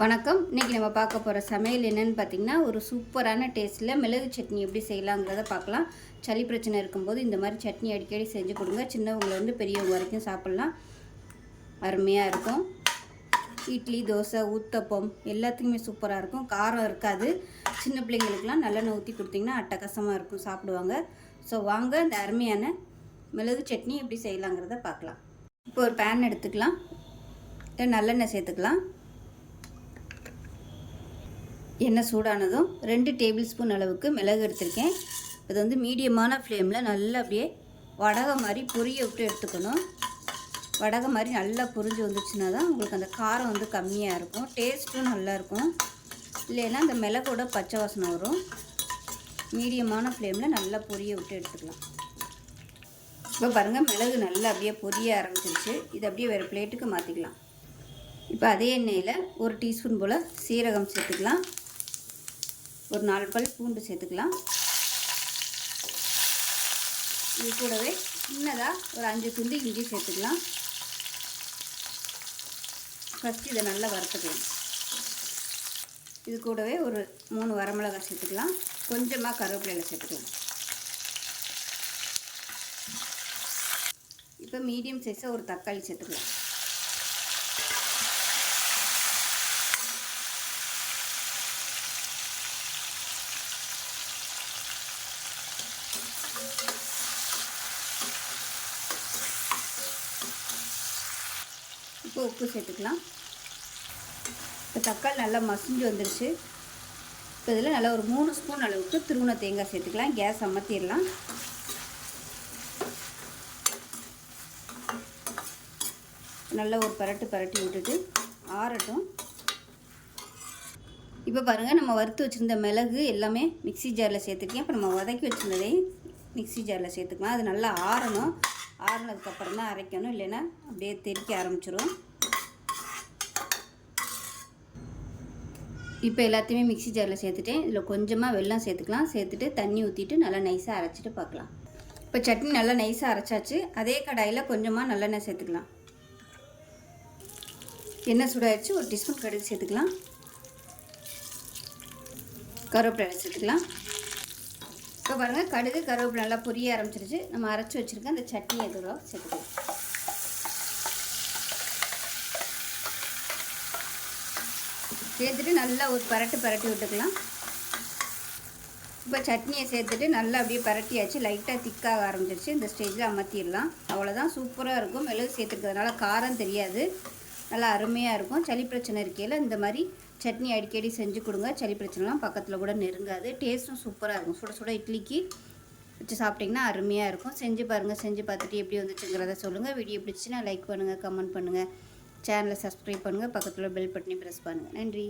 வணக்கம். இன்றைக்கி நம்ம பார்க்க போகிற சமையல் என்னன்னு பார்த்தீங்கன்னா ஒரு சூப்பரான டேஸ்ட்டில் மிளகு சட்னி எப்படி செய்யலாங்கிறத பார்க்கலாம். சளி பிரச்சனை இருக்கும்போது இந்த மாதிரி சட்னி அடிக்கடி செஞ்சு கொடுங்க. சின்னவங்கலேருந்து பெரியவங்க வரைக்கும் சாப்பிட்லாம். அருமையாக இருக்கும். இட்லி தோசை ஊத்தப்பம் எல்லாத்துக்குமே சூப்பராக இருக்கும். காரம் இருக்காது. சின்ன பிள்ளைங்களுக்கெல்லாம் நல்லெண்ணெய் ஊற்றி கொடுத்திங்கன்னா அட்டகாசமாக இருக்கும் சாப்பிடுவாங்க. ஸோ வாங்க இந்த அருமையான மிளகு சட்னி எப்படி செய்யலாங்கிறத பார்க்கலாம். இப்போ ஒரு பேன் எடுத்துக்கலாம். நல்லெண்ணெய் சேர்த்துக்கலாம். எண்ணெய் சூடானதும் ரெண்டு டேபிள் ஸ்பூன் அளவுக்கு மிளகு எடுத்திருக்கேன். இது வந்து மீடியமான ஃப்ளேமில் நல்லா அப்படியே வடகை மாதிரி பொரிய விட்டு எடுத்துக்கணும். வடகை மாதிரி நல்லா பொரிஞ்சு வந்துச்சுன்னா தான் உங்களுக்கு அந்த காரம் வந்து கம்மியாக இருக்கும். டேஸ்ட்டும் நல்லாயிருக்கும் இல்லைன்னா அந்த மிளகோட பச்சை வாசனை வரும். மீடியமான ஃப்ளேமில் நல்லா பொரிய விட்டு எடுத்துக்கலாம். இப்போ பாருங்கள் மிளகு நல்லா அப்படியே பொரிய ஆரம்பிச்சிருச்சு. இது அப்படியே வேறு பிளேட்டுக்கு மாற்றிக்கலாம் இப்போ அதே எண்ணெயில் ஒரு டீஸ்பூன் போல் சீரகம் சேர்த்துக்கலாம். ஒரு நாலு பல் பூண்டு சேர்த்துக்கலாம். இது கூடவே சின்னதாக ஒரு அஞ்சு துண்டு இஞ்சி சேர்த்துக்கலாம். ஃபஸ்ட்டு இதை நல்லா வறுத்துக்கலாம். இது கூடவே ஒரு மூணு வரமிளகாய் சேர்த்துக்கலாம். கொஞ்சமாக கருவேப்பிலையில் சேர்த்துக்கலாம். இப்போ மீடியம் சைஸாக ஒரு தக்காளி சேர்த்துக்கலாம். இப்போ உப்பு சேர்த்துக்கலாம். இப்போ தக்காளி நல்லா மசிஞ்சு வந்துருச்சு. இப்போ இதில் நல்லா ஒரு மூணு ஸ்பூன் அளவுக்கு திருவுண தேங்காய் சேர்த்துக்கலாம். கேஸ் அமர்த்திடலாம் நல்லா ஒரு பரட்டு பரட்டி விட்டுட்டு ஆறட்டும். இப்போ பாருங்கள் நம்ம வறுத்து வச்சுருந்த மிளகு எல்லாமே மிக்சி ஜாரில் சேர்த்துருக்கேன். இப்போ நம்ம வதக்கி வச்சுருந்ததையும் மிக்சி ஜாரில் சேர்த்துக்கலாம். அது நல்லா ஆறணும். ஆறுனதுக்கப்புறம் தான் அரைக்கணும். இல்லைன்னா அப்படியே தெறிக்க ஆரம்பிச்சிடும் இப்போ எல்லாத்தையுமே மிக்சி ஜாரில் சேர்த்துட்டேன். இதில் கொஞ்சமாக வெள்ளம் சேர்த்துக்கலாம். சேர்த்துட்டு தண்ணி ஊற்றிட்டு நல்லா நைஸாக அரைச்சிட்டு பார்க்கலாம். இப்போ சட்னி நல்லா நைஸாக அரைச்சாச்சு. அதே கடாயில் கொஞ்சமாக நல்லெண்ணெய் சேர்த்துக்கலாம். எண்ணெய் சூடாயிடுச்சு ஒரு டீஸ்பூன் கடுகு சேர்த்துக்கலாம். கருவேப்பிலை சேர்த்துக்கலாம். இப்போ பாருங்கள் கடுகு கருவேப்பிலை நல்லா பொரிய ஆரம்பிச்சிருச்சு. நம்ம அரைச்சி வச்சுருக்க அந்த சட்னி எதுவோ சேர்த்துக்கலாம். சேர்த்துட்டு நல்லா ஒரு பரட்டு பரட்டி விட்டுக்கலாம். இப்போ சட்னியை சேர்த்துட்டு நல்லா அப்படியே பரட்டியாச்சு. லைட்டாக திக்காக ஆரம்பிச்சிருச்சு. இந்த ஸ்டேஜில் அமர்த்திடலாம். அவ்வளோதான் சூப்பராக இருக்கும். மிளகு சேர்த்துருக்கிறதுனால காரம் தெரியாது. நல்லா அருமையாக இருக்கும். சளி பிரச்சனை இருக்கையில் இந்த மாதிரி சட்னி அடிக்கடி செஞ்சு கொடுங்க. சளி பிரச்சனைலாம் பக்கத்தில் கூட நெருங்காது. டேஸ்ட்டும் சூப்பராக இருக்கும். சுட சுட இட்லிக்கு வச்சு சாப்பிட்டிங்கன்னா அருமையாக இருக்கும். செஞ்சு பாருங்கள் செஞ்சு பார்த்துட்டு எப்படி வந்துச்சுங்கிறத சொல்லுங்கள் வீடியோ பிடிச்சின்னா லைக் பண்ணுங்கள் கமெண்ட் பண்ணுங்கள் சேனலை சப்ஸ்கிரைப் பண்ணுங்கள் பக்கத்தில் பெல் பட்டனி ப்ரெஸ் பண்ணுங்கள் நன்றி.